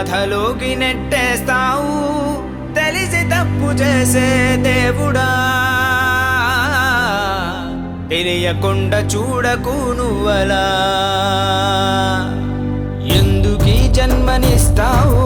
బాధలోకి నెట్టేస్తావు. తెలిసి తప్పు చేసే దేవుడా. తెలియకుండా చూడకు నువ్వలా. ఎందుకీ జన్మనిస్తావు?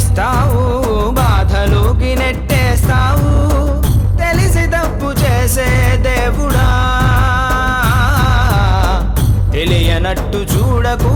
ఇస్తావు బాధలోకి నెట్టేస్తావు? తెలిసి తప్పు చేసే దేవుడా? తెలియనట్టు చూడకు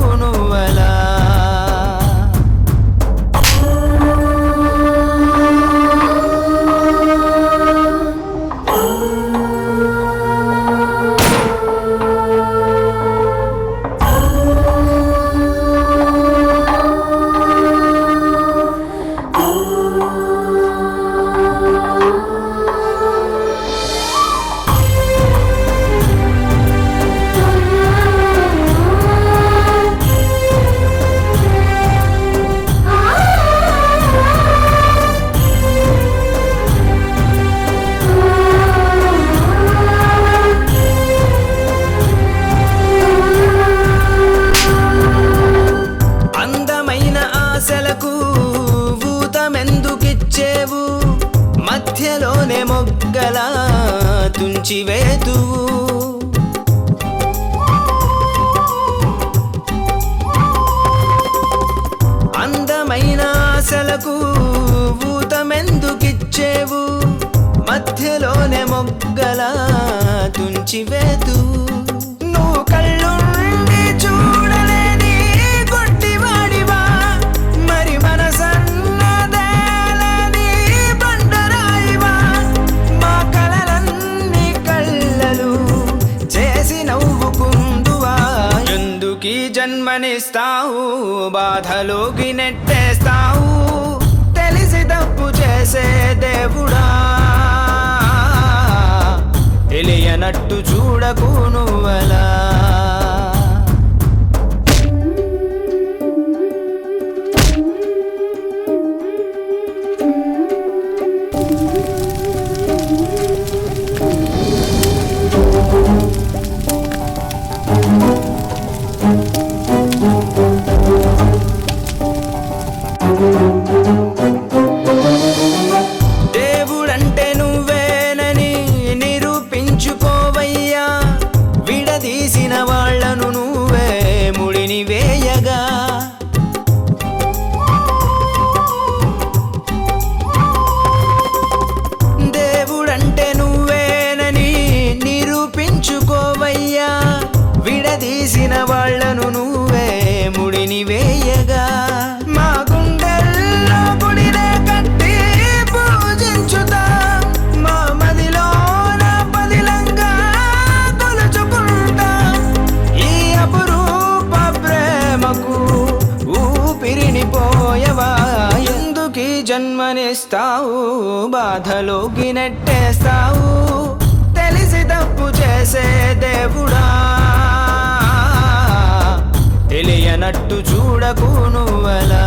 అలా తుంచివేతువు అందమైన ఆశలకు ఊతమెందుకిచ్చేవు. మధ్యలోనే మొగ్గలా తుంచివేతు. జన్మనిస్తావు బాధలోకి నెట్టేస్తావు. తెలిసి తప్పు చేసే దేవుడా. తెలియనట్టు చూడకు నువ్వలా. ఇస్తావు బాధలోకి నెట్టేస్తావు తెలిసి తప్పు చేసే దేవుడా? తెలియనట్టు చూడకు నువ్వలా?